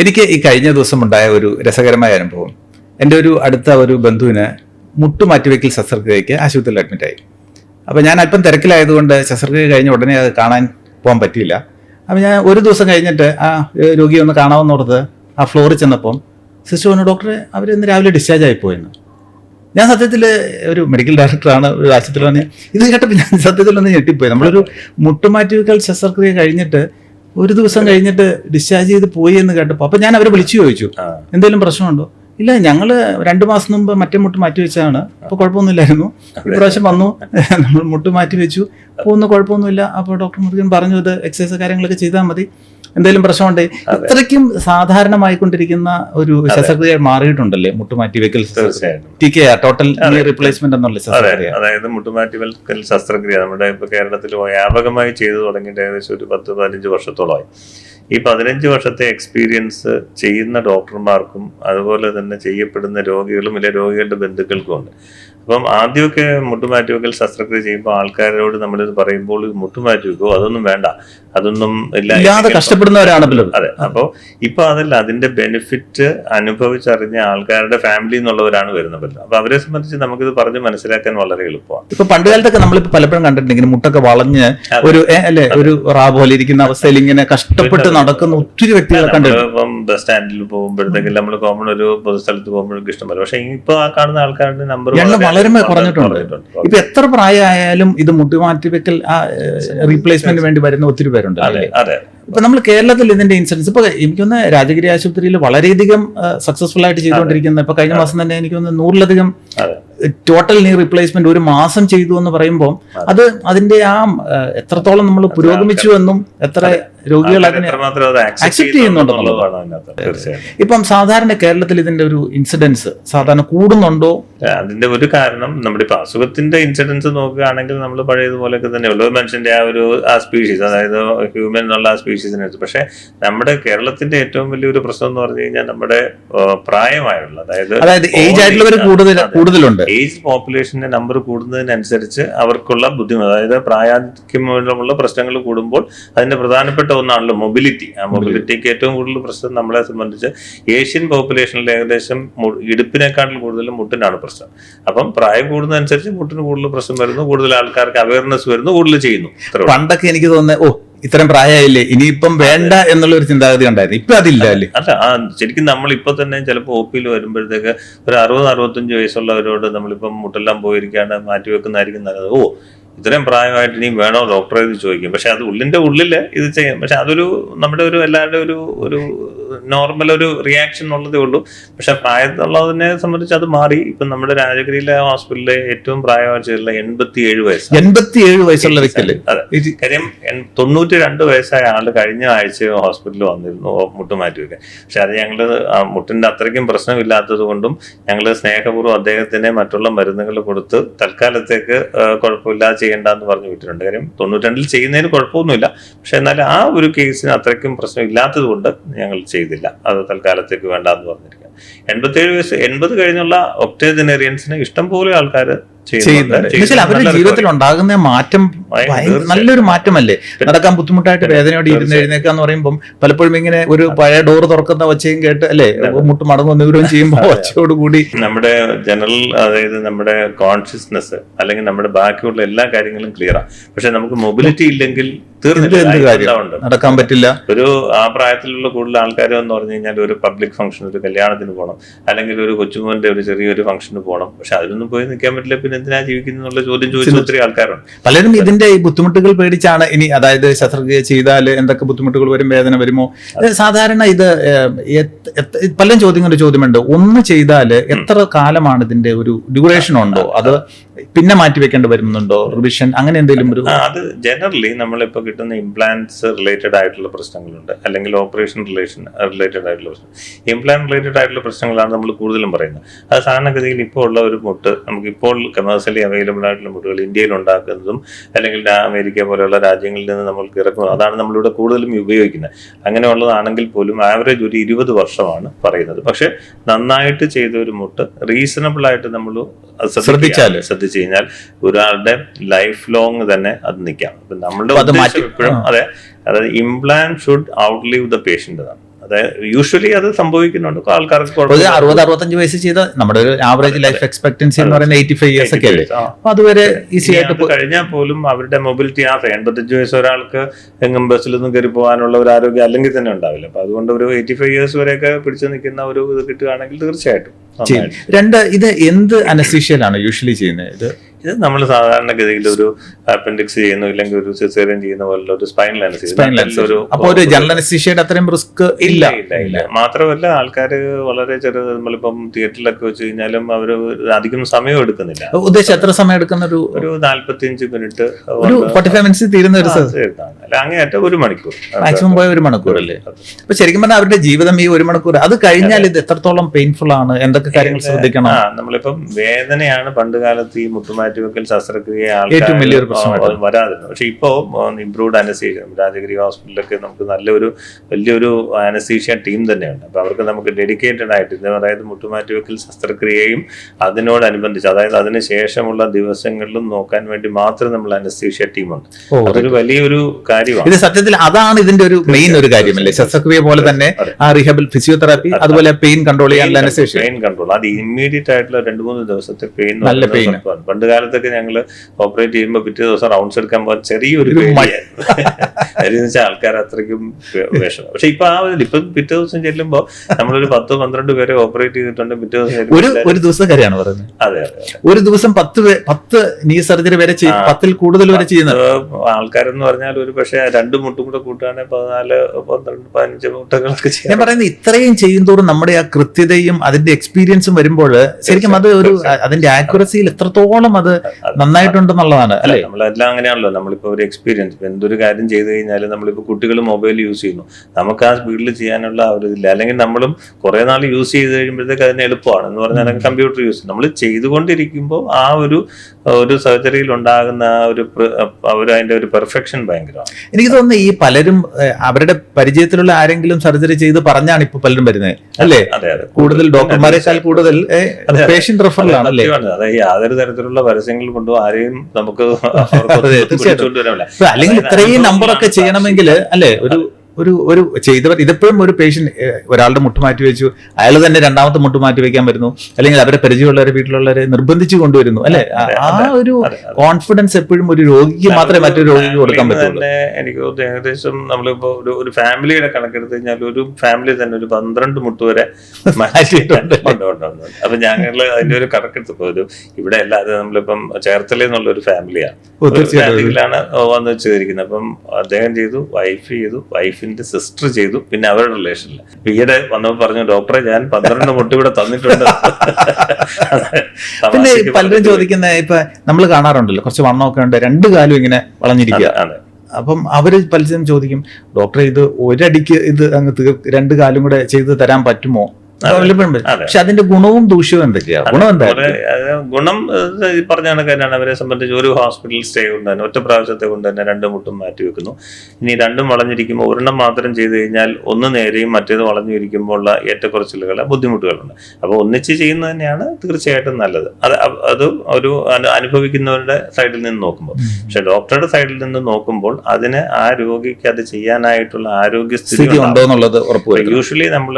എനിക്ക് ഈ കഴിഞ്ഞ ദിവസം ഉണ്ടായ ഒരു രസകരമായ അനുഭവം. എന്റെ ഒരു അടുത്ത ഒരു ബന്ധുവിന് മുട്ടു മാറ്റിവെക്കൽ ശസ്ത്രക്രിയയ്ക്ക് ആശുപത്രിയിൽ അഡ്മിറ്റായി അപ്പോൾ ഞാൻ അല്പം തിരക്കിലായതുകൊണ്ട് ശസ്ത്രക്രിയ കഴിഞ്ഞ ഉടനെ അത് കാണാൻ പോകാൻ പറ്റിയില്ല. അപ്പോൾ ഞാൻ ഒരു ദിവസം കഴിഞ്ഞിട്ട് ആ രോഗിയെ ഒന്ന് കാണാമെന്നോർത്ത് ആ ഫ്ലോറിൽ ചെന്നപ്പം സിസ്റ്റർ പറഞ്ഞു ഡോക്ടറെ അവർ ഇന്ന് രാവിലെ ഡിസ്ചാർജ് ആയിപ്പോയെന്ന് ഞാൻ സത്യത്തിൽ ഒരു മെഡിക്കൽ ഡയറക്ടറാണ് ഒരു ആശുപത്രി വന്ന് ഇത് കേട്ടപ്പോൾ ഞാൻ സത്യത്തിൽ ഒന്ന് ഞെട്ടിപ്പോയി. നമ്മളൊരു മുട്ടുമാറ്റിവെക്കൽ ശസ്ത്രക്രിയ കഴിഞ്ഞിട്ട് ഒരു ദിവസം കഴിഞ്ഞിട്ട് ഡിസ്ചാർജ് ചെയ്ത് പോയി എന്ന് കേട്ടപ്പോൾ അപ്പം ഞാൻ അവരെ വിളിച്ചു ചോദിച്ചു. എന്തെങ്കിലും പ്രശ്നമുണ്ടോ? ഇല്ല ഞങ്ങൾ രണ്ട് മാസം മുമ്പ് മറ്റേ മുട്ട് മാറ്റി വെച്ചതാണ്. അപ്പോൾ കുഴപ്പമൊന്നുമില്ലായിരുന്നു. ഇപ്രാവശ്യം വന്നു നമ്മൾ മുട്ട് മാറ്റി വെച്ചു. അപ്പോൾ ഒന്നും കുഴപ്പമൊന്നുമില്ല. അപ്പോൾ ഡോക്ടർ മുരുകൻ പറഞ്ഞു ഇത് എക്സസൈസ് കാര്യങ്ങളൊക്കെ ചെയ്താൽ മതി. എന്തെങ്കിലും പ്രശ്നമുണ്ട്? ഇത്രയ്ക്കും സാധാരണമായിക്കൊണ്ടിരിക്കുന്ന ഒരു ശസ്ത്രക്രിയ മാറിയിട്ടുണ്ടല്ലേ? മുട്ടുമാറ്റി വെക്കൽ ടി കെ ടോട്ടൽ റീപ്ലേസ്മെന്റ് എന്നുള്ള ശസ്ത്രക്രിയ. അതായത് മുട്ടുമാറ്റിവൽക്കൽ ശസ്ത്രക്രിയ നമ്മുടെ ഇപ്പൊ കേരളത്തിൽ വ്യാപകമായി ചെയ്തു തുടങ്ങിയിട്ട് ഏകദേശം ഒരു പത്ത് പതിനഞ്ച് വർഷത്തോളമായി. ഈ പതിനഞ്ച് വർഷത്തെ എക്സ്പീരിയൻസ് ചെയ്യുന്ന ഡോക്ടർമാർക്കും അതുപോലെ തന്നെ ചെയ്യപ്പെടുന്ന രോഗികളും ഇല്ല രോഗികളുടെ ബന്ധുക്കൾക്കും ഉണ്ട്. അപ്പം ആദ്യമൊക്കെ മുട്ടുമാറ്റിവെക്കൽ ശസ്ത്രക്രിയ ചെയ്യുമ്പോൾ ആൾക്കാരോട് നമ്മൾ പറയുമ്പോൾ മുട്ടുമാറ്റി വെക്കുമോ അതൊന്നും വേണ്ട. അതൊന്നും ഇല്ല. ഇല്ലാതെ കഷ്ടപ്പെടുന്നവരാണ് പലരും അതെ. അപ്പോ ഇപ്പൊ അതല്ല അതിന്റെ ബെനിഫിറ്റ് അനുഭവിച്ചറിഞ്ഞ ആൾക്കാരുടെ ഫാമിലി എന്നുള്ളവരാണ് വരുന്നത് അപ്പൊ അവരെ സംബന്ധിച്ച് നമുക്കിത് പറഞ്ഞ് മനസ്സിലാക്കാൻ വളരെ എളുപ്പമാണ്. ഇപ്പൊ പണ്ട് കാലത്തൊക്കെ നമ്മളിപ്പോ പലപ്പോഴും കണ്ടിട്ടുണ്ടെങ്കിൽ മുട്ടൊക്കെ വളഞ്ഞ് ഒരു അല്ലെ ഒരു റാ പോലെ ഇരിക്കുന്ന അവസ്ഥയിൽ ഇങ്ങനെ കഷ്ടപ്പെട്ട് നടക്കുന്ന ഒത്തിരി വ്യക്തികളെ കണ്ടിട്ടുണ്ട്. ഇപ്പം ബസ് സ്റ്റാൻഡിൽ പോകുമ്പോഴത്തേക്കും നമ്മൾ കോമൺ ഒരു പൊതുസ്ഥലത്ത് പോകുമ്പോഴേക്കും ഇഷ്ടമല്ല പക്ഷെ ഇപ്പൊ ആ കാണുന്ന ആൾക്കാരുടെ നമ്പർ എണ്ണം വളരെ കുറഞ്ഞിട്ടുണ്ട് ഇപ്പൊ എത്ര പ്രായമായാലും ഇത് മുട്ടുമാറ്റി വെക്കൽ ആ റീപ്ലേസ്മെന്റ് വേണ്ടി വരുന്ന ഒത്തിരി പേരുണ്ട്. അതെ അതെ. ഇപ്പൊ നമ്മൾ കേരളത്തിൽ ഇതിന്റെ ഇൻസിഡൻസ് ഇപ്പൊ എനിക്കൊന്ന് രാജഗിരി ആശുപത്രിയിൽ വളരെയധികം സക്സസ്ഫുൾ ആയിട്ട് ചെയ്തുകൊണ്ടിരിക്കുന്ന ഇപ്പൊ കഴിഞ്ഞ മാസം തന്നെ എനിക്കൊന്ന് നൂറിലധികം ടോട്ടൽ നീ റീപ്ലേസ്മെന്റ് ഒരു മാസം ചെയ്തു എന്ന് പറയുമ്പോൾ അത്. അതിന്റെ ആ എത്രത്തോളം നമ്മൾ പുരോഗമിച്ചു എന്നും എത്ര രോഗികൾ അതിനെ accept ചെയ്യുന്നുണ്ടെന്നുള്ളതാണ്. ഇപ്പം സാധാരണ കേരളത്തിൽ ഇതിന്റെ ഒരു ഇൻസിഡൻസ് സാധാരണ കൂടുന്നുണ്ടോ? അതിന്റെ ഒരു കാരണം നമ്മുടെ ഇപ്പൊ അസുഖത്തിന്റെ ഇൻസിഡൻസ് നോക്കുകയാണെങ്കിൽ നമ്മൾ പഴയതുപോലെയൊക്കെ തന്നെ ഉള്ളൂ. മനുഷ്യന്റെ ആ ഒരു ആ സ്പീഷീസ് അതായത് ഹ്യൂമൻ എന്നുള്ള ആ സ്പീഷീസിനനുസരിച്ച് പക്ഷെ നമ്മുടെ കേരളത്തിന്റെ ഏറ്റവും വലിയൊരു പ്രശ്നം എന്ന് പറഞ്ഞു കഴിഞ്ഞാൽ നമ്മുടെ പ്രായമായുള്ള അതായത് അതായത് ഏജ് ആയിട്ടുള്ളവർ കൂടുതൽ കൂടുതലുണ്ട്. ഏജ് പോപ്പുലേഷന്റെ നമ്പർ കൂടുന്നതിനനുസരിച്ച് അവർക്കുള്ള ബുദ്ധിമുട്ട് അതായത് പ്രായാധിക്യമുള്ള പ്രശ്നങ്ങൾ കൂടുമ്പോൾ അതിന്റെ പ്രധാനപ്പെട്ട ഒന്നാണല്ലോ മൊബിലിറ്റി ആ മൊബിലിറ്റിക്ക് ഏറ്റവും കൂടുതൽ പ്രശ്നം നമ്മളെ സംബന്ധിച്ച് ഏഷ്യൻ പോപ്പുലേഷനിൽ ഏകദേശം ഇടുപ്പിനെക്കാട്ടിൽ കൂടുതലും കൂടുതൽ മുട്ടിനാണ് പ്രശ്നം. അപ്പം പ്രായം കൂടുന്നതനുസരിച്ച് മുട്ടിന് കൂടുതൽ പ്രശ്നം വരുന്നു കൂടുതൽ ആൾക്കാർക്ക് അവയർനെസ് വരുന്നു കൂടുതൽ ചെയ്യുന്നു. പണ്ടൊക്കെ എനിക്ക് തോന്നുന്നത് ഓ ഇത്രയും പ്രായമായില്ലേ ഇനിയിപ്പം വേണ്ട എന്നുള്ള ഒരു ചിന്താഗതി ഉണ്ടായിരുന്നു. ഇപ്പൊ അതില്ല അല്ലേ? അല്ല ആ ശരിക്കും നമ്മൾ ഇപ്പൊ തന്നെ ചിലപ്പോൾ ഒ പിയിൽ വരുമ്പോഴത്തേക്ക് ഒരു അറുപത് അറുപത്തഞ്ച് വയസ്സുള്ളവരോട് നമ്മളിപ്പം മുട്ടെല്ലാം പോയിരിക്കാണ്ട് മാറ്റി വെക്കുന്നതായിരിക്കും നല്ലത്. ഓ ഇത്രയും പ്രായമായിട്ട് ഇനിയും വേണോ ഡോക്ടറെ ഇത് ചോദിക്കും. പക്ഷെ അത് ഉള്ളിന്റെ ഉള്ളിൽ ഇത് ചെയ്യാം. പക്ഷെ അതൊരു നമ്മുടെ ഒരു എല്ലാവരുടെ ഒരു ഒരു നോർമൽ ഒരു റിയാക്ഷൻ ഉള്ളതേ ഉള്ളൂ. പക്ഷെ പ്രായത്തുള്ളതിനെ സംബന്ധിച്ച് അത് മാറി. ഇപ്പൊ നമ്മുടെ രാജഗിരിയിലെ ഹോസ്പിറ്റലിലെ ഏറ്റവും പ്രായമായിട്ടുള്ള എൺപത്തി ഏഴ് വയസ്സ് എൺപത്തി ഏഴ് വയസ്സുള്ള അതെ. ഇത് കാര്യം തൊണ്ണൂറ്റി രണ്ട് വയസ്സായ ആൾ കഴിഞ്ഞ ആഴ്ച ഹോസ്പിറ്റലിൽ വന്നിരുന്നു. മുട്ട് മാറ്റി വെക്കാൻ പക്ഷെ അത് ഞങ്ങൾ മുട്ടിന്റെ അത്രയ്ക്കും പ്രശ്നമില്ലാത്തത് കൊണ്ടും ഞങ്ങൾ സ്നേഹപൂർവം അദ്ദേഹത്തിന് മറ്റുള്ള മരുന്നുകൾ കൊടുത്ത് തൽക്കാലത്തേക്ക് കുഴപ്പമില്ലാതെ ചെയ്യേണ്ടെന്ന് പറഞ്ഞു വിട്ടിട്ടുണ്ട്. കാര്യം തൊണ്ണൂറ്റി രണ്ടിൽ ചെയ്യുന്നതിന് കുഴപ്പമൊന്നുമില്ല. പക്ഷെ എന്നാൽ ആ ഒരു കേസിന് അത്രയ്ക്കും പ്രശ്നം ഇല്ലാത്തത് കൊണ്ട് ഞങ്ങൾ ചെയ്തില്ല. അത് തൽക്കാലത്തേക്ക് വേണ്ടെന്ന് പറഞ്ഞിരിക്കുക എൺപത്തേഴ് വയസ്സ് എൺപത് കഴിഞ്ഞുള്ള ഒക്ടേജനേറിയൻസിന് ഇഷ്ടംപോലെ ആൾക്കാർ ചെയ്യുന്നുണ്ട്. അവരുടെ ജീവിതത്തിൽ ഉണ്ടാകുന്ന മാറ്റം. നല്ലൊരു മാറ്റമല്ലേ? നടക്കാൻ ബുദ്ധിമുട്ടായിട്ട് വേദനയോടെ ഇരുന്ന് എഴുന്നേക്കുക എന്ന് പറയുമ്പോൾ പലപ്പോഴും ഇങ്ങനെ ഒരു പഴയ ഡോർ തുറക്കുന്ന ഒച്ചയും കേട്ട് അല്ലേ? മുട്ട് മടങ്ങും വിവരവും ചെയ്യുമ്പോൾ ഒച്ചയോടുകൂടി നമ്മുടെ ജനറൽ അതായത് നമ്മുടെ കോൺഷ്യസ്നെസ് അല്ലെങ്കിൽ നമ്മുടെ ബാക്കിയുള്ള എല്ലാ കാര്യങ്ങളും ക്ലിയർ ആ. പക്ഷെ നമുക്ക് മൊബിലിറ്റി ഇല്ലെങ്കിൽ നടക്കാൻ പറ്റില്ല. ഒരു ആ പ്രായത്തിലുള്ള കൂടുതൽ ആൾക്കാർ എന്ന് പറഞ്ഞു കഴിഞ്ഞാൽ ഒരു പബ്ലിക് ഫംഗ്ഷൻ ഒരു കല്യാണത്തിന് പോകണം അല്ലെങ്കിൽ ഒരു കൊച്ചുമോന്റെ ഒരു ചെറിയൊരു ഫംഗ്ഷന് പോകണം പക്ഷെ അതിനൊന്നും പോയി നിൽക്കാൻ പറ്റില്ല. പിന്നെ എന്തിനാ ജീവിക്കുന്ന എന്നുള്ള ചോദ്യം ചോദിച്ച ഒത്തിരി ആൾക്കാരുണ്ട്. പലരും ഇതിന്റെ ഈ ബുദ്ധിമുട്ടുകൾ പേടിച്ചാണ് ഇനി അതായത് ശസ്ത്രക്രിയ ചെയ്താൽ എന്തൊക്കെ ബുദ്ധിമുട്ടുകൾ വരും വേദന വരുമോ? സാധാരണ ഇത് പല ചോദ്യങ്ങളുടെ ചോദ്യമുണ്ട്. ഒന്ന് ചെയ്താൽ എത്ര കാലമാണ് ഇതിന്റെ ഒരു ഡ്യൂറേഷൻ ഉണ്ടോ? അത് പിന്നെ മാറ്റി വെക്കേണ്ടി വരുന്നുണ്ടോ? റിവിഷൻ അങ്ങനെ എന്തെങ്കിലും ഒരു അത് ജനറലി നമ്മളിപ്പോൾ കിട്ടുന്ന ഇംപ്ലാന്റ്സ് റിലേറ്റഡ് ആയിട്ടുള്ള പ്രശ്നങ്ങളുണ്ട്. അല്ലെങ്കിൽ ഓപ്പറേഷൻ റിലേഷൻ റിലേറ്റഡ് ആയിട്ടുള്ള പ്രശ്നം. ഇംപ്ലാന്റ് റിലേറ്റഡ് ആയിട്ടുള്ള പ്രശ്നങ്ങളാണ് നമ്മൾ കൂടുതലും പറയുന്നത്. അത് സാധാരണഗതിയിൽ ഇപ്പോൾ ഉള്ള ഒരു മുട്ട് നമുക്ക് ഇപ്പോൾ കമേഴ്സ്യലി അവൈലബിൾ ആയിട്ടുള്ള മുട്ടുകൾ ഇന്ത്യയിൽ ഉണ്ടാക്കുന്നതും അല്ലെങ്കിൽ രാ- അമേരിക്ക പോലെയുള്ള രാജ്യങ്ങളിൽ നിന്ന് നമ്മൾ ഇറക്കുന്നത് അതാണ് നമ്മളിവിടെ കൂടുതലും ഉപയോഗിക്കുന്നത്. അങ്ങനെയുള്ളതാണെങ്കിൽ പോലും ആവറേജ് ഒരു ഇരുപത് വർഷമാണ് പറയുന്നത്. പക്ഷെ നന്നായിട്ട് ചെയ്ത ഒരു മുട്ട് റീസണബിൾ ആയിട്ട് നമ്മൾ ശ്രദ്ധിച്ചാൽ ശ്രദ്ധിച്ചു കഴിഞ്ഞാൽ ഒരാളുടെ ലൈഫ് ലോങ് തന്നെ അത് നിൽക്കാം. നമ്മളുടെ ഉദ്ദേശം എപ്പോഴും അതെ അതായത് implant should outlive the patient എന്നാണ്. അതായത് യൂഷ്വലി അത് സംഭവിക്കുന്നുണ്ട്. ആൾക്കാർക്ക് അറുപത് അറുപത്തഞ്ച് വയസ്സ് ചെയ്ത നമ്മുടെ ഒരു ആവറേജ് ലൈഫ് എക്സ്പെക്ടൻസി എന്ന് പറയുന്നത് എയ്റ്റി ഫൈവ് ഇയേഴ്സ് ഒക്കെ അല്ലേ. അപ്പൊ അതുവരെ ഈസി ആയിട്ട് കഴിഞ്ഞാൽ പോലും അവരുടെ മൊബിലിറ്റി ആ എൺപത്തഞ്ച് വയസ്സ് ഒരാൾക്ക് എങ്ങും ബസ്സിലൊന്നും കയറി പോകാനുള്ള ഒരു ആരോഗ്യം അല്ലെങ്കിൽ തന്നെ ഉണ്ടാവില്ല. അപ്പൊ അതുകൊണ്ട് ഒരു എയ്റ്റി ഫൈവ് ഇയേഴ്സ് വരെയൊക്കെ പിടിച്ചു നിൽക്കുന്ന ഒരു ഇത് കിട്ടുകയാണെങ്കിൽ തീർച്ചയായിട്ടും രണ്ട് ഇത് എന്ത് അനസ്തീഷ്യയിലാണ് യൂഷ്വലി ചെയ്യുന്നത്? ഇത് ഇത് നമ്മൾ സാധാരണഗതിയിൽ ഒരു അപ്പൻഡിക്സ് ചെയ്യുന്നു ഇല്ലെങ്കിൽ ഒരു സിസേറിയൻ ചെയ്യുന്ന പോലെ ഒരു സ്പൈനൽ സ്പൈനൽ ഒരു അപ്പൊ ഒരു ജനറൽ അനസ്തീഷ്യയുടെ അത്രയും റിസ്ക് ഇല്ല. ഇല്ല ഇല്ല മാത്രമല്ല ആൾക്കാർ വളരെ ചെറിയ നമ്മളിപ്പം തിയേറ്ററിലൊക്കെ വെച്ച് കഴിഞ്ഞാലും അവർ അധികം സമയം എടുക്കുന്നില്ല. ഉദ്ദേശം എത്ര സമയം എടുക്കുന്ന ഒരു ഒരു നാല്പത്തിയഞ്ച് മിനിറ്റ് ഒരു ഫോർട്ടി ഫൈവ് മിനിറ്റ്സ് തീരുന്ന ഒരു അല്ല അങ്ങേയറ്റം ഒരു മണിക്കൂർ. മാക്സിമം പോയ ഒരു മണിക്കൂർ അല്ലേ? അപ്പൊ ശരിക്കും പറഞ്ഞാൽ അവരുടെ ജീവിതം ഈ ഒരു മണിക്കൂർ അത് കഴിഞ്ഞാൽ ഇത് എത്രത്തോളം പെയിൻഫുൾ ആണ്? എന്തൊക്കെ കാര്യങ്ങൾ ശ്രദ്ധിക്കണം? നമ്മളിപ്പം വേദനയാണ് പണ്ട് കാലത്ത് ഈ മുട്ടുമാറ്റിവെക്കൽ ശസ്ത്രക്രിയ ഏറ്റവും വലിയൊരു വരാതിരുന്നു പക്ഷെ ഇപ്പോ ഇംപ്രൂവ്ഡ് അനസീഷ്യ രാജഗിരി ഹോസ്പിറ്റലിലൊക്കെ നമുക്ക് നല്ലൊരു വലിയൊരു അനസീഷ്യ ടീം തന്നെയുണ്ട്. അപ്പൊ അവർക്ക് നമുക്ക് ഡെഡിക്കേറ്റഡ് ആയിട്ട് അതായത് മുട്ടുമാറ്റിവെക്കൽ ശസ്ത്രക്രിയയും അതിനോടനുബന്ധിച്ച് അതായത് അതിന് ശേഷമുള്ള ദിവസങ്ങളിലും നോക്കാൻ വേണ്ടി മാത്രം നമ്മൾ അനസ്തീഷ്യ ടീമുണ്ട് അതൊരു വലിയൊരു കാര്യമാണ്. ഇത് സത്യത്തിൽ അതാണ് ഇതിന്റെ ഒരു മെയിൻ ഒരു കാര്യമല്ലേ ശസ്ത്രക്രിയ പോലെ തന്നെ ആ റിഹബിൽ ഫിസിയോതെറാപ്പി അതുപോലെ പെയിൻ കൺട്രോൾ ചെയ്യാനുള്ള പെയിൻ കൺട്രോൾ അത് ഇമ്മീഡിയറ്റ് ആയിട്ടുള്ള രണ്ട് മൂന്ന് ദിവസത്തെ പെയിൻ നല്ല പെയിൻ പണ്ട് കാലത്തൊക്കെ ഞങ്ങൾ ഓപ്പറേറ്റ് ചെയ്യുമ്പോൾ പിറ്റേ ദിവസം റൗണ്ട്സ് എടുക്കാൻ പോകാൻ ചെറിയൊരു. കാര്യം വെച്ചാൽ ആൾക്കാർ അത്രയ്ക്കും വിഷമം. പക്ഷെ ഇപ്പൊ ആ ഒരു ഇപ്പൊ പിറ്റേ ദിവസം ചെല്ലുമ്പോ നമ്മളൊരു പത്തോ പന്ത്രണ്ട് പേരെ ഓപ്പറേറ്റ് ചെയ്തിട്ടുണ്ട്. പിറ്റേ ദിവസം ഒരു ഒരു ദിവസം കാര്യമാണ് പറയുന്നത്? അതെ അതെ. ഒരു ദിവസം പത്ത് പത്ത് നീ സർജറി വരെ ചെയ്യും. പത്തിൽ കൂടുതൽ വരെ ചെയ്യുന്നത്? ആൾക്കാരെന്ന് പറഞ്ഞാൽ ഒരു പക്ഷേ രണ്ട് മുട്ടും കൂടെ കൂട്ടുകയാണെങ്കിൽ പതിനാല് പന്ത്രണ്ട് പതിനഞ്ച് മുട്ടകളൊക്കെ ഞാൻ പറയുന്നത് ഇത്രയും ചെയ്യുന്തോറും നമ്മുടെ ആ കൃത്യതയും അതിന്റെ എക്സ്പീരിയൻസും വരുമ്പോൾ ശരിക്കും അത് ഒരു അതിന്റെ ആക്യുറസിയിൽ എത്രത്തോളം അത് നന്നായിട്ടുണ്ടെന്നുള്ളതാണ് അല്ലെ നമ്മളെല്ലാം അങ്ങനെയാണല്ലോ. നമ്മളിപ്പോ ഒരു എക്സ്പീരിയൻസ് എന്തൊരു കാര്യം ചെയ്തു കഴിഞ്ഞാൽ നമ്മളിപ്പോൾ കുട്ടികൾ മൊബൈൽ യൂസ് ചെയ്യുന്നു. നമുക്ക് ആ സ്പീഡിൽ ചെയ്യാനുള്ള ആ ഒരു ഇതില്ല. അല്ലെങ്കിൽ നമ്മളും കുറേ നാൾ യൂസ് ചെയ്ത് കഴിയുമ്പോഴത്തേക്ക് അതിന് എളുപ്പമാണ്. എന്ന് പറഞ്ഞാൽ കമ്പ്യൂട്ടർ യൂസ് നമ്മൾ ചെയ്തുകൊണ്ടിരിക്കുമ്പോൾ ആ ഒരു ഒരു സർജറിയിൽ ഉണ്ടാകുന്ന ആ ഒരു അവർ അതിന്റെ ഒരു പെർഫെക്ഷൻ ഭയങ്കരമാണ്. എനിക്ക് തോന്നുന്നു ഈ പലരും അവരുടെ പരിചയത്തിലുള്ള ആരെങ്കിലും സർജറി ചെയ്ത് പറഞ്ഞാണ് ഇപ്പൊ പലരും വരുന്നത്. അല്ലേ? അതെ അതെ കൂടുതൽ ഡോക്ടർമാരെക്കാൾ കൂടുതൽ അതെ. പേഷ്യന്റ് റെഫറലാണ് അല്ലേ സത്യമാണ്. യാതൊരു തരത്തിലുള്ള പരസ്യങ്ങൾ കൊണ്ടും ആരെയും നമുക്ക് അതെ. അല്ലെങ്കിൽ ഇത്രയും അനുഭവമാണ് നമ്പറൊക്കെ ചെയ്യണമെങ്കിൽ അല്ലെ? ഒരു ഒരു ഒരു ചെയ്തവർ ഇതിപ്പോഴും ഒരു പേഷ്യന്റ് ഒരാളുടെ മുട്ട് മാറ്റി വെച്ചു. അയാൾ തന്നെ രണ്ടാമത്തെ മുട്ട് മാറ്റി വെക്കാൻ വരുന്നു. അല്ലെങ്കിൽ അവരെ പരിചയമുള്ളവരെ വീട്ടിലുള്ളവരെ നിർബന്ധിച്ചു കൊണ്ടുവരുന്നു. അല്ലെ? ആ ഒരു. കോൺഫിഡൻസ് എപ്പോഴും ഒരു രോഗിക്ക് മാത്രമേ മറ്റൊരു രോഗിക്ക് കൊടുക്കാൻ പറ്റുള്ളൂ. എനിക്ക് ഏകദേശം നമ്മളിപ്പോ ഒരു ഒരു ഫാമിലിയുടെ കണക്കെടുത്ത് കഴിഞ്ഞാൽ ഒരു ഫാമിലി തന്നെ ഒരു പന്ത്രണ്ട് മുട്ട് വരെ മാറ്റിയിട്ടുണ്ട്. അപ്പൊ ഞങ്ങൾ അതിന്റെ ഒരു കണക്കെടുത്ത് പോലും ഇവിടെ അല്ലാതെ നമ്മളിപ്പം ചേർത്തല എന്നുള്ള ഒരു ഫാമിലിയാണ് ഫാമിലിയിലാണ് വന്ന് വെച്ചിരിക്കുന്നത്. അപ്പം അദ്ദേഹം ചെയ്തു വൈഫ് ചെയ്തു വൈഫിന്റെ സിസ്റ്റർ ചെയ്തു. പിന്നെ അവരുടെ റിലേഷനിൽ ഈയിടെ വന്നപ്പോൾ പറഞ്ഞു ഡോക്ടറെ ഞാൻ പന്ത്രണ്ട് മുട്ട ഇവിടെ തന്നിട്ടുണ്ട്. പിന്നെ പലരും ചോദിക്കുന്ന ഇപ്പൊ നമ്മൾ കാണാറുണ്ടല്ലോ കുറച്ച് വണ്ണമൊക്കെ ഉണ്ട് രണ്ട് കാലും ഇങ്ങനെ വളഞ്ഞിരിക്കുക. അപ്പം അവർ പലരും ചോദിക്കും ഡോക്ടറെ ഇത് ഒരടിക്ക് ഇത് അങ്ങ് തീർ രണ്ട് കാലും കൂടെ ചെയ്ത് തരാൻ പറ്റുമോ. പക്ഷെ അതിന്റെ ഗുണവും ദൂഷ്യവും എന്തൊക്കെയാണ് ഗുണം എന്താ? ഗുണം ഈ പറഞ്ഞ കണക്കാണ് അവരെ സംബന്ധിച്ച് ഒരു ഹോസ്പിറ്റൽ സ്റ്റേ കൊണ്ട് തന്നെ ഒറ്റ പ്രാവശ്യത്തെ കൊണ്ട് തന്നെ രണ്ട് മുട്ടും മാറ്റി വെക്കുന്നു. ഇനി രണ്ടും വളഞ്ഞിരിക്കുമ്പോൾ ഒരെണ്ണം മാത്രം ചെയ്തു കഴിഞ്ഞാൽ ഒന്ന് നേരെയും മറ്റേത് വളഞ്ഞിരിക്കുമ്പോൾ ഉള്ള ഏറ്റക്കുറച്ചിലുകൾ ബുദ്ധിമുട്ടുകളുണ്ട്. അപ്പോൾ ഒന്നിച്ച് ചെയ്യുന്നത് തന്നെയാണ് തീർച്ചയായിട്ടും നല്ലത്. അത് അത് ഒരു അനുഭവിക്കുന്നവരുടെ സൈഡിൽ നിന്ന് നോക്കുമ്പോൾ. പക്ഷെ ഡോക്ടറുടെ സൈഡിൽ നിന്ന് നോക്കുമ്പോൾ അതിന് ആ രോഗിക്ക് അത് ചെയ്യാനായിട്ടുള്ള ആരോഗ്യസ്ഥിതി സ്ഥിതി ഉണ്ടോ എന്നുള്ളത് യൂഷ്വലി നമ്മൾ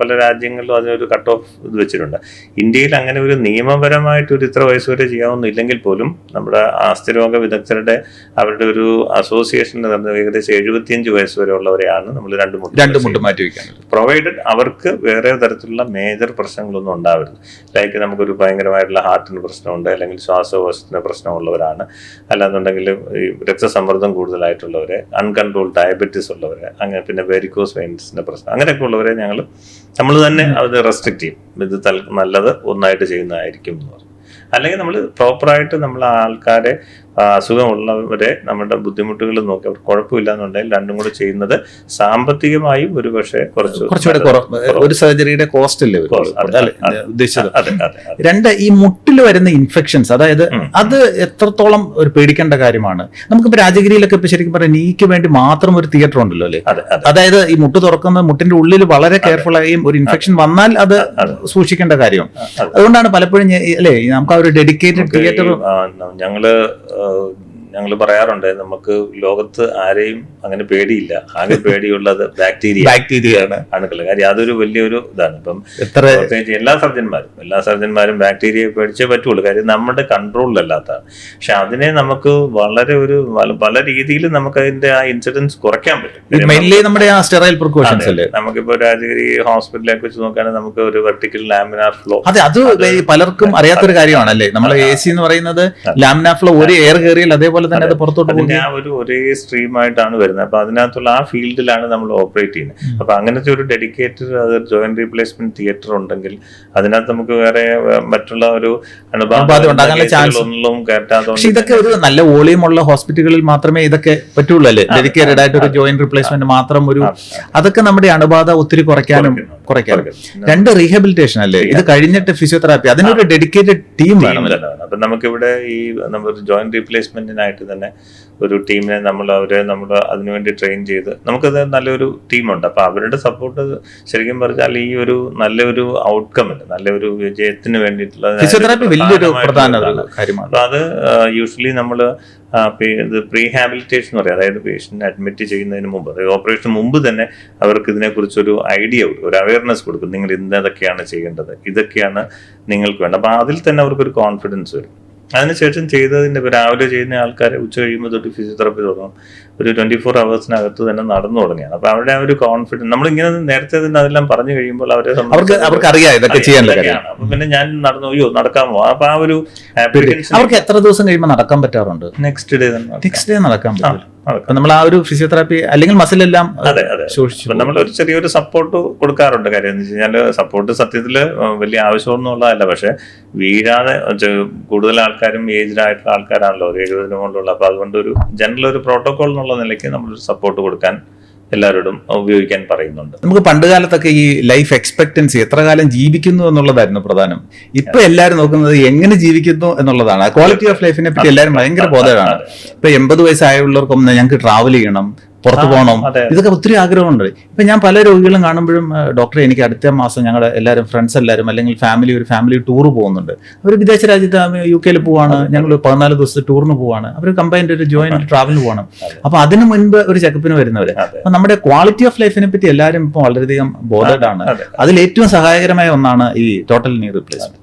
പല രാജ്യങ്ങളിലും അതിനൊരു കട്ട് ഓഫ് ഇത് വെച്ചിട്ടുണ്ട്. ഇന്ത്യയിൽ അങ്ങനെ ഒരു നിയമപരമായിട്ട് ഒരു ഇത്ര വയസ്സ് വരെ ചെയ്യാവുന്നില്ലെങ്കിൽ പോലും നമ്മുടെ ആസ്തിരോഗ വിദഗ്ധരുടെ അവരുടെ ഒരു അസോസിയേഷൻ നടന്നത് ഏകദേശം എഴുപത്തിയഞ്ച് വയസ്സ് വരെ ഉള്ളവരെയാണ് നമ്മൾ രണ്ട് മുട്ട് രണ്ട് മുട്ട് മാറ്റി വയ്ക്കുന്നത് പ്രൊവൈഡഡ് അവർക്ക് വേറെ തരത്തിലുള്ള മേജർ പ്രശ്നങ്ങളൊന്നും ഉണ്ടാവരുത്. ലൈക്ക് നമുക്കൊരു ഭയങ്കരമായിട്ടുള്ള ഹാർട്ടിന് പ്രശ്നമുണ്ട് അല്ലെങ്കിൽ ശ്വാസകോശത്തിന് പ്രശ്നമുള്ളവരാണ്. അല്ലാന്നുണ്ടെങ്കിൽ ഈ രക്തസമ്മർദ്ദം കൂടുതലായിട്ടുള്ളവരെ അൺകൺട്രോൾ ഡയബറ്റീസ് ഉള്ളവരെ അങ്ങനെ പിന്നെ വെരിക്കോസ് വെയിൻസിന്റെ പ്രശ്നം അങ്ങനെയൊക്കെ ഉള്ളവരെ ഞങ്ങൾ നമ്മൾ തന്നെ അത് റെസ്ട്രിക്ട് ചെയ്യും. ഇത് നല്ലത് ഒന്നായിട്ട് ചെയ്യുന്നതായിരിക്കും എന്ന് പറഞ്ഞു. അല്ലെങ്കിൽ നമ്മൾ പ്രോപ്പറായിട്ട് നമ്മൾ ആൾക്കാരെ അസുഖമുള്ളവരെ നമ്മുടെ ബുദ്ധിമുട്ടുകൾ നോക്കി. അവർ കുഴപ്പമില്ല എന്നുണ്ടെങ്കിൽ രണ്ടും കൂടെ ചെയ്യുന്നത് സാമ്പത്തികമായും ഒരു പക്ഷേ കുറച്ച് കുറച്ചുകൂടെ ഒരു സർജറിയുടെ കോസ്റ്റ് അല്ലേ ഉദ്ദേശിച്ചത്. രണ്ട് ഈ മുട്ടിൽ വരുന്ന ഇൻഫെക്ഷൻസ് അതായത് അത് എത്രത്തോളം ഒരു പേടിക്കേണ്ട കാര്യമാണ്? നമുക്കിപ്പോ രാജഗിരിയിലൊക്കെ ഇപ്പൊ ശരിക്കും പറഞ്ഞാൽ നീക്ക് വേണ്ടി മാത്രം ഒരു തിയേറ്റർ ഉണ്ടല്ലോ അല്ലേ? അതെ അതെ. അതായത് ഈ മുട്ട് തുറക്കുന്ന മുട്ടിന്റെ ഉള്ളിൽ വളരെ കെയർഫുൾ ആയും ഒരു ഇൻഫെക്ഷൻ വന്നാൽ അത് സൂക്ഷിക്കേണ്ട കാര്യം. അതുകൊണ്ടാണ് പലപ്പോഴും അല്ലേ നമുക്ക് ആ ഒരു ഡെഡിക്കേറ്റഡ് തിയേറ്റർ ഞങ്ങൾ uh, ഞങ്ങൾ പറയാറുണ്ട് നമുക്ക് ലോകത്ത് ആരെയും അങ്ങനെ പേടിയില്ല. ആകെ പേടിയുള്ളത് ബാക്ടീരിയ ബാക്ടീരിയയാണ് അണുക്കൾ കാര്യം അതൊരു വലിയൊരു ഇതാണ്. ഇപ്പം എത്ര പ്രത്യേകിച്ച് എല്ലാ സർജന്മാരും എല്ലാ സർജന്മാരും ബാക്ടീരിയ പേടിച്ചേ പറ്റുള്ളൂ. കാര്യം നമ്മുടെ കൺട്രോളിലല്ലാത്തതാണ് പക്ഷെ അതിനെ നമുക്ക് വളരെ ഒരു പല രീതിയിൽ നമുക്ക് അതിന്റെ ആ ഇൻസിഡൻസ് കുറയ്ക്കാൻ പറ്റും. മെയിൻലി നമ്മുടെ ആ സ്റ്റെറൈൽ പ്രിക്കോഷൻസ് അല്ലേ? നമുക്കിപ്പോ രാജഗിരി ഹോസ്പിറ്റലിലേക്ക് വെച്ച് നോക്കുകയാണെങ്കിൽ നമുക്ക് ഒരു വെർട്ടിക്കൽ ലാമിനാർ ഫ്ലോ അതെ അത് പലർക്കും അറിയാത്തൊരു കാര്യമാണല്ലേ? നമ്മൾ എ സി എന്ന് പറയുന്നത് ലാമിനാർ ഫ്ലോ ഒരു എയർ കയറിയാൽ അതേപോലെ തന്നെ അത് പുറത്തോട്ട് അതിന്റെ ആ ഒരു ഒരേ സ്ട്രീം ആയിട്ടാണ് വരുന്നത്. അപ്പൊ അതിനകത്തുള്ള ആ ഫീൽഡിലാണ് നമ്മൾ ഓപ്പറേറ്റ് ചെയ്യുന്നത്. അപ്പൊ അങ്ങനത്തെ ഒരു ഡെഡിക്കേറ്റഡ് അത് ജോയിന്റ് റീപ്ലേസ്മെന്റ് തിയേറ്റർ ഉണ്ടെങ്കിൽ അതിനകത്ത് നമുക്ക് വേറെ മറ്റുള്ള ഒരു ഒന്നും പക്ഷെ ഇതൊക്കെ ഒരു നല്ല വോളിയം ഉള്ള ഹോസ്പിറ്റലുകളിൽ മാത്രമേ ഇതൊക്കെ പറ്റുള്ളൂ അല്ലേ? ഡെഡിക്കേറ്റഡ് ആയിട്ട് ഒരു ജോയിന്റ് റീപ്ലേസ്മെന്റ് മാത്രം ഒരു അതൊക്കെ നമ്മുടെ അണുബാധ ഒത്തിരി കുറയ്ക്കാനും കുറയ്ക്കാനും രണ്ട് റീഹാബിലിറ്റേഷൻ അല്ലേ? ഇത് കഴിഞ്ഞിട്ട് ഫിസിയോതെറാപ്പി അതിനൊരു ഡെഡിക്കേറ്റഡ് ടീം വേണം അപ്പൊ നമുക്ക് ഇവിടെ ഈ നമ്മൾ ജോയിന്റ് റീപ്ലേസ്മെന്റിനായിട്ട് തന്നെ ഒരു ടീമിനെ നമ്മൾ അവരെ നമ്മൾ അതിനുവേണ്ടി ട്രെയിൻ ചെയ്ത് നമുക്കത് നല്ലൊരു ടീമുണ്ട് അപ്പോൾ അവരുടെ സപ്പോർട്ട് ശരിക്കും പറഞ്ഞാൽ ഈ ഒരു നല്ലൊരു ഔട്ട്കം ഉണ്ട് നല്ലൊരു വിജയത്തിന് വേണ്ടിയിട്ടുള്ള ഫിസിയോതെറാപ്പി വലിയൊരു പ്രധാന കാര്യമാണ്. അപ്പൊ അത് യൂഷ്വലി നമ്മൾ ഇത് പ്രീഹാബിലിറ്റേഷൻ എന്ന് പറയും. അതായത് പേഷ്യന്റ് അഡ്മിറ്റ് ചെയ്യുന്നതിന് മുമ്പ് അതായത് ഓപ്പറേഷൻ മുമ്പ് തന്നെ അവർക്ക് ഇതിനെക്കുറിച്ചൊരു ഐഡിയ കൊടുക്കും. ഒരു അവയർനെസ് കൊടുക്കും. നിങ്ങൾ ഇന്നതൊക്കെയാണ് ചെയ്യേണ്ടത്. ഇതൊക്കെയാണ് നിങ്ങൾക്ക് വേണ്ടത്. അപ്പൊ അതിൽ തന്നെ അവർക്കൊരു കോൺഫിഡൻസ് വരും. അതിനുശേഷം ചെയ്തതിന്റെ ഇപ്പൊ രാവിലെ ചെയ്യുന്ന ആൾക്കാരെ ഉച്ച കഴിയുമ്പോൾ തൊട്ട് ഫിസിയോതെറപ്പി തുടങ്ങും. ഒരു ട്വന്റി ഫോർ അവേഴ്സിനകത്ത് തന്നെ നടന്നു തുടങ്ങിയാണ്. അപ്പൊ അവരുടെ ആ ഒരു കോൺഫിഡൻസ് നമ്മളിങ്ങനെ നേരത്തെ തന്നെ അതെല്ലാം പറഞ്ഞു കഴിയുമ്പോൾ അവരെ അവർക്ക് അവർക്ക് അറിയാം ഇതൊക്കെ ചെയ്യാൻ കാര്യം ഇതൊക്കെയാണ്. അപ്പൊ പിന്നെ ഞാൻ നടന്നു അയ്യോ നടക്കാമോ അപ്പൊ ആ ഒരു അവർക്ക് എത്ര ദിവസം കഴിയുമ്പോൾ നടക്കാൻ പറ്റാറുണ്ട്? നെക്സ്റ്റ് ഡേ തന്നെ. നെക്സ്റ്റ് ഡേ നടക്കാൻ പറ്റും. നമ്മൾ ആ ഒരു ഫിസിയോതെറാപ്പി അല്ലെങ്കിൽ മസിൽ എല്ലാം അതെ അതെ നമ്മൾ ഒരു ചെറിയൊരു സപ്പോർട്ട് കൊടുക്കാറുണ്ട്. കാര്യം എന്ന് വെച്ച് കഴിഞ്ഞാൽ സപ്പോർട്ട് സത്യത്തിൽ വലിയ ആവശ്യമൊന്നുമുള്ളതല്ല പക്ഷെ വീഴാതെ കൂടുതൽ ആൾക്കാരും ഏജ്ഡ് ആയിട്ടുള്ള ആൾക്കാരാണല്ലോ. ഒരു എഴുപതിന് മുകളിലുള്ള. അപ്പൊ അതുകൊണ്ട് ഒരു ജനറൽ ഒരു പ്രോട്ടോകോൾ എന്നുള്ള നിലയ്ക്ക് നമ്മൾ സപ്പോർട്ട് കൊടുക്കാൻ എല്ലാവരോടും ഉപയോഗിക്കാൻ പറയുന്നുണ്ട്. നമുക്ക് പണ്ട് കാലത്തൊക്കെ ഈ ലൈഫ് എക്സ്പെക്ടൻസി എത്ര കാലം ജീവിക്കുന്നു എന്നുള്ളതായിരുന്നു പ്രധാനം. ഇപ്പൊ എല്ലാവരും നോക്കുന്നത് എങ്ങനെ ജീവിക്കുന്നു എന്നുള്ളതാണ്. ക്വാളിറ്റി ഓഫ് ലൈഫിനെ പറ്റി എല്ലാവരും ഭയങ്കര ബോധമാണ് ഇപ്പൊ എൺപത് വയസ്സായുള്ളവർക്കൊന്നും ഞങ്ങൾക്ക് ട്രാവൽ ചെയ്യണം. പുറത്തു പോകണം. ഇതൊക്കെ ഒത്തിരി ആഗ്രഹമുണ്ട്. ഇപ്പൊ ഞാൻ പല രോഗികളും കാണുമ്പോഴും "ആ, ഡോക്ടറെ എനിക്ക് അടുത്ത മാസം ഞങ്ങളുടെ എല്ലാവരും ഫ്രണ്ട്സ് എല്ലാവരും അല്ലെങ്കിൽ ഫാമിലി ഒരു ഫാമിലി ടൂർ പോകുന്നുണ്ട്. അവർ വിദേശ രാജ്യത്ത് യു കെയിൽ പോവാണ്. ഞങ്ങൾ പതിനാല് ദിവസത്തെ ടൂറിന് പോവാണ്. അവർ കമ്പൈൻഡ് ഒരു ജോയിന്റ് ട്രാവലിന് പോകണം. അപ്പൊ അതിനു മുൻപ് ഒരു ചെക്കപ്പിന് വരുന്നവര്. അതെ. അപ്പൊ നമ്മുടെ ക്വാളിറ്റി ഓഫ് ലൈഫിനെ പറ്റി എല്ലാവരും ഇപ്പൊ വളരെയധികം ബോധഡ് ആണ്. അതെ. അതിൽ ഏറ്റവും സഹായകരമായ ഒന്നാണ് ഈ ടോട്ടൽ നീ റിപ്ലേസ്മെന്റ്